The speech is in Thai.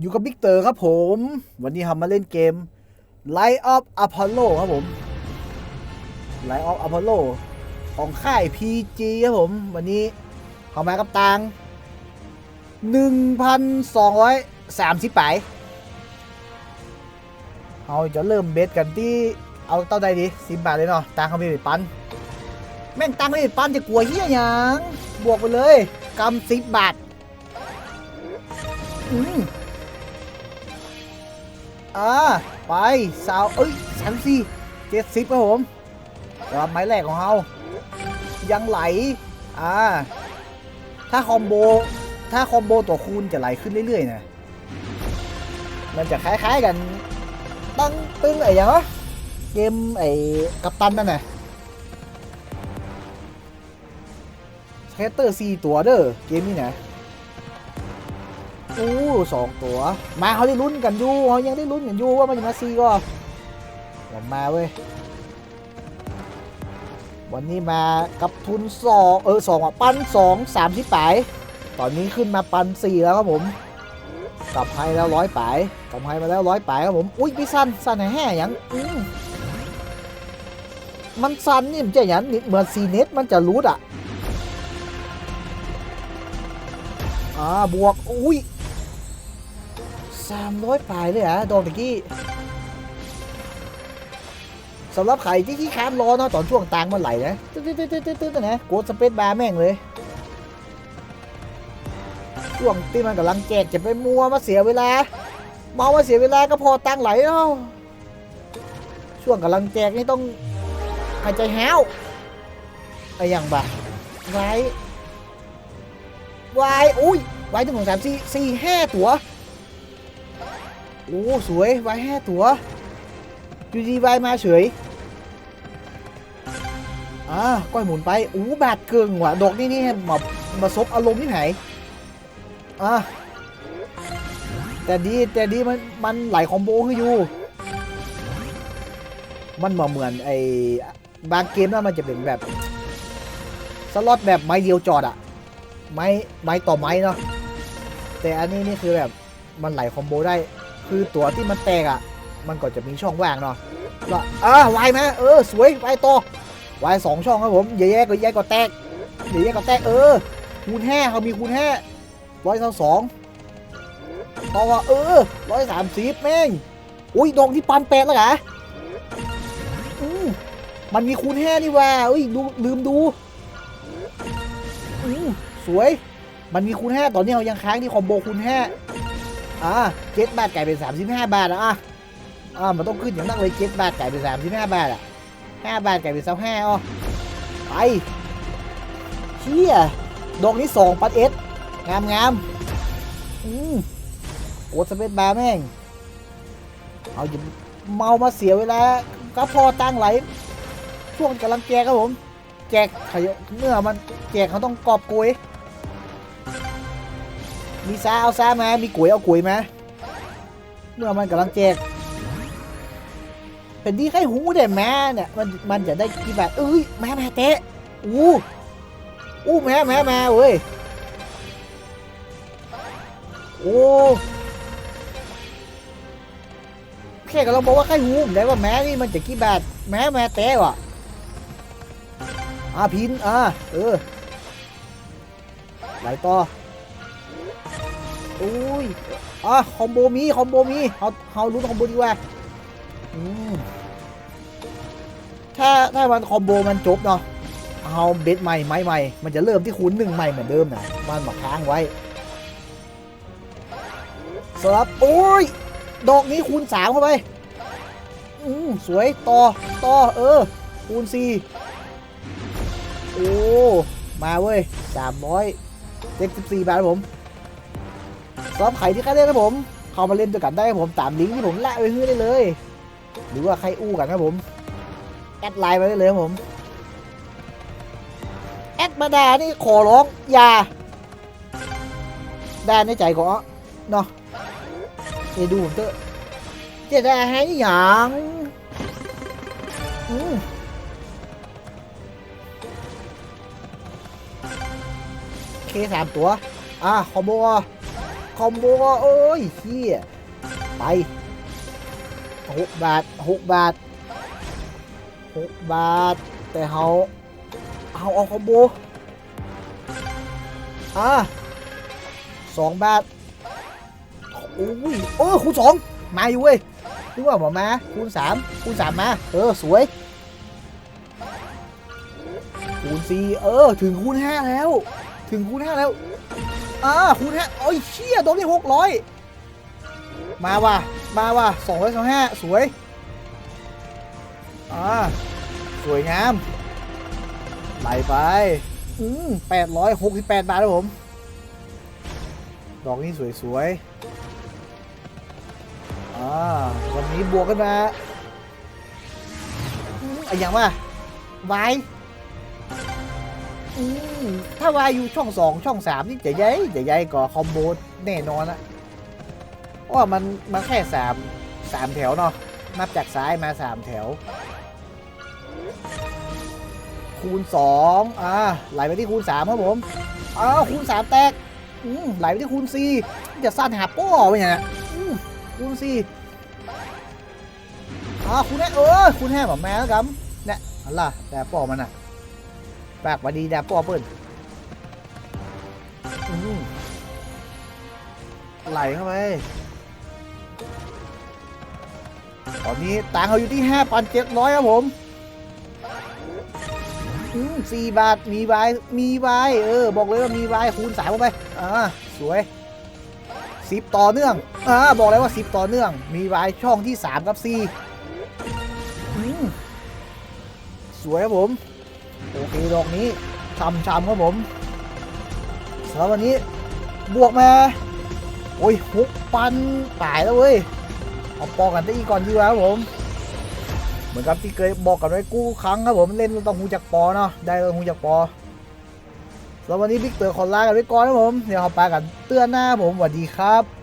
อยู่กับบิ๊กเตอร์ครับผม วันนี้ทำมาเล่นเกม Light of Apollo ครับผม Light of Apollo ของค่าย PG ครับผม วันนี้เข้ามากับตัง1,230ไปเราจะเริ่มเบสกันที่เอาเต้าใดดีสิบบาทเลยเนาะตังเขาไม่ไปปันแม่งตังไม่ไปปันจะกลัวเฮี้ยหยังบวกไปเลยกำสิบบาท อืม อ่าไปสาวเอ้ยสามสี่เจ็ดสิบครับผมสำหรับไม้แรกของเรายังไหลอ่าถ้าคอมโบถ้าคอมโบตัวคูณจะไหลขึ้นเรื่อยๆนะมันจะคล้าย ๆกันตั้งตึ้งไอ้ยังวะเกมไอ้กัปตันนั่นน่ะสเตเตอร์สี่ตัวเด้อเกมนี้นะ อู้สองตัว มาเขาได้ลุ้นกันอยู่เขายังได้ลุ้นกันอยู่ว่ามันจะมาซีก็ลองมาเว้ยวันนี้มากับทุนสองเออสองอะปันสองสามสิบปลายตอนนี้ขึ้นมาปันสี่แล้วครับผมกลับไฮแล้วร้อยปลายกลับไฮมาแล้วร้อยปลายครับผมอุ้ยพี่สั้นสั้นแห่อย่างอืมมันสั้นนี่มันจะอย่างนี้เหมือนซีเน็ตมันจะรูดอะอ่าบวกอุ้ย สามร้อยปลายเลยเหรอะดอกตะกี้สำหรับใครที่ขี้ค้านรอเนาะตอนช่วงตังมันไหลนะตึ๊ดตึ๊ดตึ๊ดตึ๊ดตึ๊ดนะโกดสเปซบาร์แม่งเลยช่วงที่มันกำลังแจกจะไปมัวมาเสียเวลาเมามาเสียเวลาก็พอตังไหลเนาะช่วงกำลังแจกนี่ต้องหายใจแห้วไอ้ย่างบะไว้ไว้อุ้ยไว้ถึงสองสามสี่สี่ห้าตัว โอ้สวยไว้ห้าตัวอยู่ดีไว้มาเฉยอ่าก้อยหมุนไปอู้บาดเกิงว่ะดอกนี่นี่มามาซบอารมณ์ที่ไหนอ่าแต่ดีแต่ดีมันมันไหลคอมโบคืออยู่ มันมาเหมือนไอ้บางเกมนะมันจะเป็นแบบสล็อตแบบไม้เดียวจอดอะไม้ไม้ต่อไม้เนาะแต่อันนี้นี่คือแบบมันไหลคอมโบได้ คือตั๋วที่มันแตกอะ มันก็จะมีช่องว่างเนาะก็อ่าไวไหมเออสวยวต่อไวสองช่องครับผมอย่าแยกก็แยกก็แตกอย่าแยกก็แตกเออคูณแห้าเขามีคูณแห้าร้อยเท่าสองต่อว่าเออร้อยสามสิบแม่งอุ้ยดองที่ปันแปดแล้วเหรออืมมันมีคูณแห้านี่ว่าเอ้ยดูลืมดูอืมสวย มันมีคูณแห้าตอนนี้เรายังค้างที่คอมโบคูณแห้า อ่าเจ็ดบาทกลายเป็นสามสิบห้าบาทอะอะอ่ามันต้องขึ้นอย่างนั้นเลยเจ็ดบาทกลายเป็นสามสิบห้าบาทอะห้าบาทกลายเป็นสามห้าอ๋อไปเชี่ยดอกนี้สองปัดเอสงามงามอืมโอดสเปซบาร์แม่งเอาอย่าเมามาเสียเวลาก็พอตั้งไหลช่วงกำลังแจกครับผม แจกขยเมื่อมันแจกเขาต้องกอบโกย มีซาเอาซามา มีกุยเอากุยมาเมื่อมันกำลังแจกเป็นดีไข่หูเด็แม่เนี่ยมันมันจะได้กี่บาทเอ้ยแม่แม่เตะอู้อู้แม่แม่แม่เว้ยโอ้แค่กำลังบอกว่าไข่หูผมได้ว่าแม่นี่มันจะกี่บาทแม่แม่เตะว่ะอ่าพินอ่าเออไหลต่อ อุ้ยอะคอมโบมีคอมโบมีเขาเขารู้คอมโบดีกว่าอืมถ้าถ้ามันคอมโบมันจบเนาะเอาเบสใหม่ไม้ใหม่ มันจะเริ่มที่คูณหนึ่งใหม่เหมือนเดิมนะมันมาค้างไว้สลับโอ้ย ดอกนี้คูณสามเข้าไป อืมสวย ต่อ ต่อ เออ คูณสี่โอ้ มาเว้ยสามร้อยเจ็ดสิบสี่บาทผม สำหรับใครที่ใครเล่นนะผม เข้ามาเล่นด้วยกันได้ผมตามลิงก์ที่ผมและไว้ให้ได้เลย หรือว่าใครอู้กันครับผม แอดไลน์มาได้เลยครับผม แอดมาดานี่ขอร้องอย่าได่าในใจก็เนาะเดี๋ยวดูผมเถอะจะด่าให้อย่างอืมเคสามตัว อะคอมโบอะ คอมโบโอ้ยเฮียไปหกบาทหกบาทหกบาท แต่เขาเอาเอาคอมโบอะสองบาทโอ้ยเออคูณสองมาอยู่เว้ยนึกว่าบอกมาคูณสามคูณสามมา เออ สวยคูณสี่เออ ถึงคูณห้าแล้ว ถึงคูณห้าแล้ว อ่าคูณห้าโอ้ยเชี่ยโดนที่หกร้อยมาว่ะ มาว่ะสองร้อยสองห้าสวย อ่า สวยงามไหลไป อืมแปดร้อยหกสิบแปดบาทครับผม ดอกนี้สวยๆอ่า วันนี้บวกกันมา อืมอะอย่างว่าไวาย อืมถ้าวายอยู่ช่องสองช่องสามนี่จะใหญ่จะใหญ่กว่าคอมโบแน่นอนอะเพราะว่ามันมันแค่สามสามแถวเนาะนับจากซ้ายมาสามแถว คูณสองอ่าไหลไปที่คูณสามครับผมอ้าวคูณสามแตกอืมไหลไปที่คูณสี่จะสั้นหาป้อไปเนี่ยคูณสี่อ่าคูณแห้เออคูณแห้แบบแม่แล้วกันเนี่ยอันล่ะแต่ป้อมันอะ ปากมาดีแต่ป้อเปิ้ลอืมไหลเข้าไป ตอนนี้ตังค์เราอยู่ที่ 5,700 ครับผมอืมสี่บาท มีใบมีใบเออ บอกเลยว่ามีใบคูณสามเข้าไป อ่า สวยสิบต่อเนื่อง อ่า บอกเลยว่าสิบต่อเนื่อง มีใบช่องที่สามกับสี่อืมสวยครับผม โอเคดอกนี้ช้ำๆครับผมสำหรับวันนี้บวกมา โอ้ยหกปันตายแล้วเว้ย เอาปอกันได้อีก่อนดีกว่าครับผม เหมือนกับที่เคยบอกกันไว้กู้ครั้งครับผมเล่นต้องหูจักปอเนาะได้ต้องหูจักปอสำหรับวันนี้บิ๊กเตอร์ขอลากันไว้ก่อนครับผม เดี๋ยวเราไปกันเตือนหน้าผมสวัสดีครับ